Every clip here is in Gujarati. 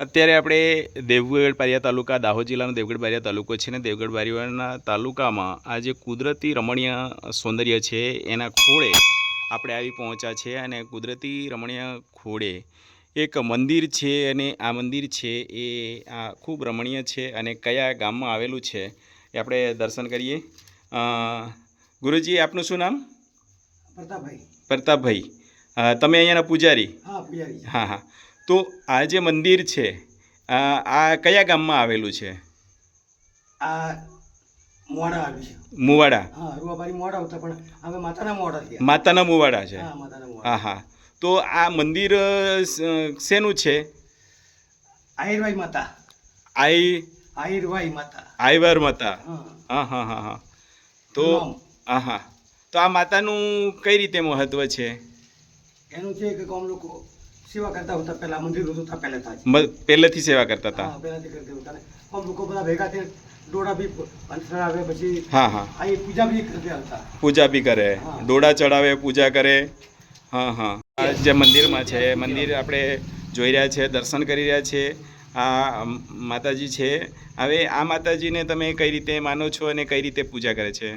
અત્યારે આપણે દેવગઢ બારિયા તાલુકા દાહોદ જિલ્લાનો દેવગઢ બારિયા તાલુકો છે ને દેવગઢ બારિયાના તાલુકામાં આ જે કુદરતી રમણીય સૌંદર્ય છે એના ખોળે આપણે આવી પહોંચ્યા છે અને કુદરતી રમણીય ખોળે એક મંદિર છે અને આ મંદિર છે એ આ ખૂબ રમણીય છે અને કયા ગામમાં આવેલું છે એ આપણે દર્શન કરીએ. ગુરુજી આપનું શું નામ? પ્રતાપભાઈ. પ્રતાપભાઈ. તમે અહીંયાના પૂજારી? હા પૂજારી. હા હા. તો આ જે મંદિર છે આ કયા ગામમાં આવેલું છે? આ મોડા આવ્યું છે. મુવાડા? હા રૂવાબારી મોડા હતા પણ હવે માતાના મોડા થયા. માતાના મુવાડા છે? હા માતાના મોડા હા હા તો આ મંદિર શેનું છે? આહિરભાઈ માતા. આઈ આહિરભાઈ માતા. આઈવાર માતા. હા. હા હા હા તો. હા હા તો આ માતાનું કઈ રીતે મહત્વ છે? એનું છે કે કોમ લોકો સેવા કરતા હતા પહેલા મંદિર હતું ત્યાં પહેલા થાય પહેલેથી સેવા કરતા હતા? હા પહેલાથી કરતા હતા. ને ગામ લોકો બધા ભેગા થઈને ડોડા બી અંતરાવે પછી હા હા. આ પૂજા બી કરતા હતા. પૂજા બી કરે. ડોડા દોડા ચડાવે પૂજા કરે. હા હા. જે મંદિરમાં છે મંદિર આપણે જોઈ રહ્યા છે દર્શન કરી રહ્યા છે. આ માતાજી છે. હવે આ માતાજીને તમે કઈ રીતે માનો છો અને કઈ રીતે પૂજા કરે છે?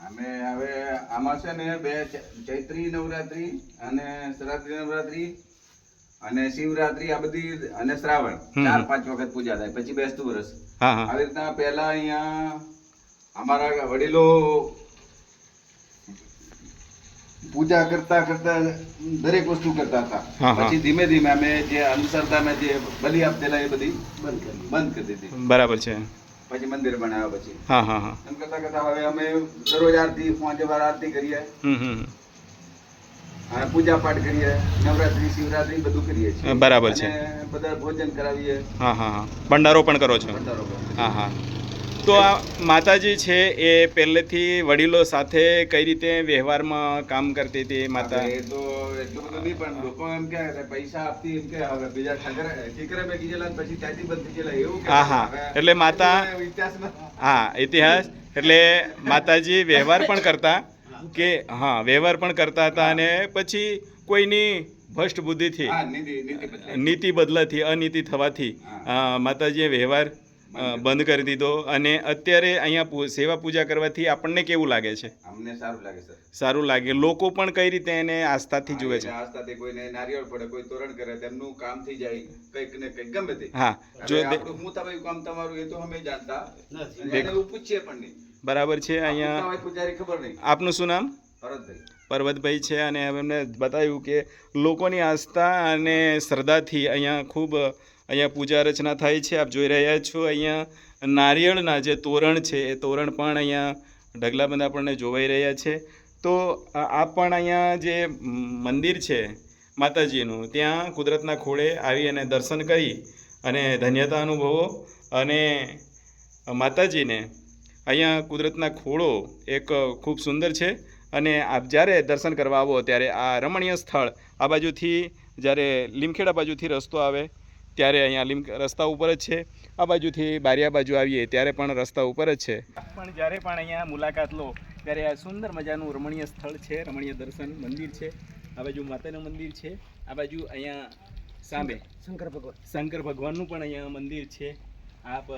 અમે હવે આમાં છે ને બે ચૈત્રી નવરાત્રી અને શરાત્રી નવરાત્રી અને શિવરાત્રી આ બધી અને શ્રાવણ ચાર પાંચ વખત પૂજા થાય પછી બેસતું વર્ષ હા હા. આવી રીતના પહેલા અહીંયા અમારા વડીલો પૂજા કરતા કરતા દરેક વસ્તુ કરતા હતા. પછી ધીમે ધીમે અમે જે અનુસરતા મેં જે બલી આપેલા એ બધી બંધ કરી બંધ કરી દીધી. બરાબર છે. પછી મંદિર બનાવ્યા પછી. હા હા હા. એમ કરતા કરતા હવે અમે દરરોજ આરતી પાંચ વાર આરતી કરીએ. હમ હમ અને પૂજા પાઠ કરીએ નવરાત્રી શિવરાત્રી બધું કરીએ છીએ. બરાબર છે. બધા ભોજન કરાવીએ. હા હા હા. ભંડારો પણ કરો છો? હા હા. તો આ માતાજી છે એ પહેલેથી વડીલો સાથે કઈ રીતે વ્યવહારમાં કામ કરતી હતી માતા? એ તો એટલું બધું નહીં પણ લોકો એમ કે પૈસા આપતી એમ કે હવે બીજા ઠીકરે બેઠી ગયેલા પછી ત્યાંથી બંધ થઈ ગયેલા. એવું હા, હા. એટલે માતા- ઇતિહાસમાં હા ઇતિહાસ. એટલે માતાજી વ્યવહાર પણ કરતા કે હા વ્યવહાર પણ કરતા હતા અને પછી કોઈની ભ્રષ્ટ બુદ્ધિથી નીતિ નીતિ બદલાઈ. નીતિ બદલાથી અનીતિ થવાથી માતાજીએ વ્યવહાર બંધ કરી દીધો અને અત્યારે અહીંયા સેવા પૂજા કરવાથી આપણને કેવું લાગે છે? અમને સારું લાગે સર. સારું લાગે. લોકો પણ કઈ રીતે એને આસ્થાથી જુએ છે? આસ્થાથી કોઈને નારિયેળ પડે કોઈ તોરણ કરે તેમનું કામ થઈ જાય કંઈક ને કંઈક ગમે તે. હા જો હું કામ તમારું એ તો અમે જાણતા. નથી. એને પૂછીએ પણ નહીં. બરાબર છે અહીંયા અહીંયા પૂજારી ખબર નહીં. આપનું શું નામ? ભરતભાઈ. પર્વતભાઈ છે અને એમને બતાવ્યું કે લોકોની આસ્થા અને શ્રદ્ધાથી અહીંયા ખૂબ અહીંયા પૂજા રચના થાય છે. આપ જોઈ રહ્યા છો અહીંયા નારિયેળના જે તોરણ છે એ તોરણ પણ અહીંયા ઢગલાબંધ આપણને જોવાઈ રહ્યા છે. તો આ પણ અહીંયા જે મંદિર છે માતાજીનું ત્યાં કુદરતના ખોળે આવી અને દર્શન કરી અને ધન્યતા અનુભવો અને માતાજીને અહીંયા કુદરતના ખોળો એક ખૂબ સુંદર છે અને આપ જ્યારે દર્શન કરવા આવો ત્યારે આ રમણીય સ્થળ આ બાજુથી જ્યારે લીમખેડા બાજુથી રસ્તો આવે ત્યારે અહીંયા લીમ રસ્તા ઉપર જ છે. આ બાજુથી બારિયા બાજુ આવીએ ત્યારે પણ રસ્તા ઉપર જ છે. પણ જ્યારે પણ અહીંયા મુલાકાત લો ત્યારે આ સુંદર મજાનું રમણીય સ્થળ છે રમણીય દર્શન મંદિર છે. આ બાજુ માતાનું મંદિર છે. આ બાજુ અહીંયા સામે શંકર ભગવાન. શંકર ભગવાનનું પણ અહીંયા મંદિર છે. આપ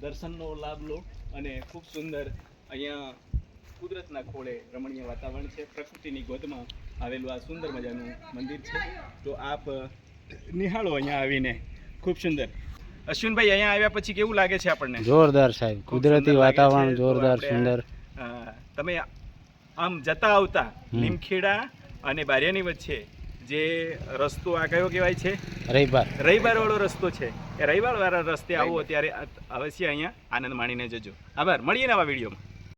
દર્શનનો લાભ લો. અને ખૂબ સુંદર અહીંયા કુદરતના ખોળે રમણીય વાતાવરણ છે. પ્રકૃતિની ગોદમાં આવેલું આ સુંદર મજાનું મંદિર છે. તો આપ નિહાળો અહીંયા આવીને. ખૂબ સુંદર. અશ્વિનભાઈ અહીંયા આવ્યા પછી કેવું લાગે છે આપણને? જોરદાર સાહેબ. કુદરતી વાતાવરણ જોરદાર સુંદર. તમે આમ જતા આવતા. લીમખેડા અને બારિયાની વચ્ચે જે રસ્તો આ કયો કહેવાય છે? રહીબાર રહીબાર વાળો રસ્તો છે. એ રવિવાર વાળા રસ્તે આવો ત્યારે અ- અવશ્ય અહીંયા આનંદ માણીને જજો. આભાર. મળીએ નવા વિડીયોમાં.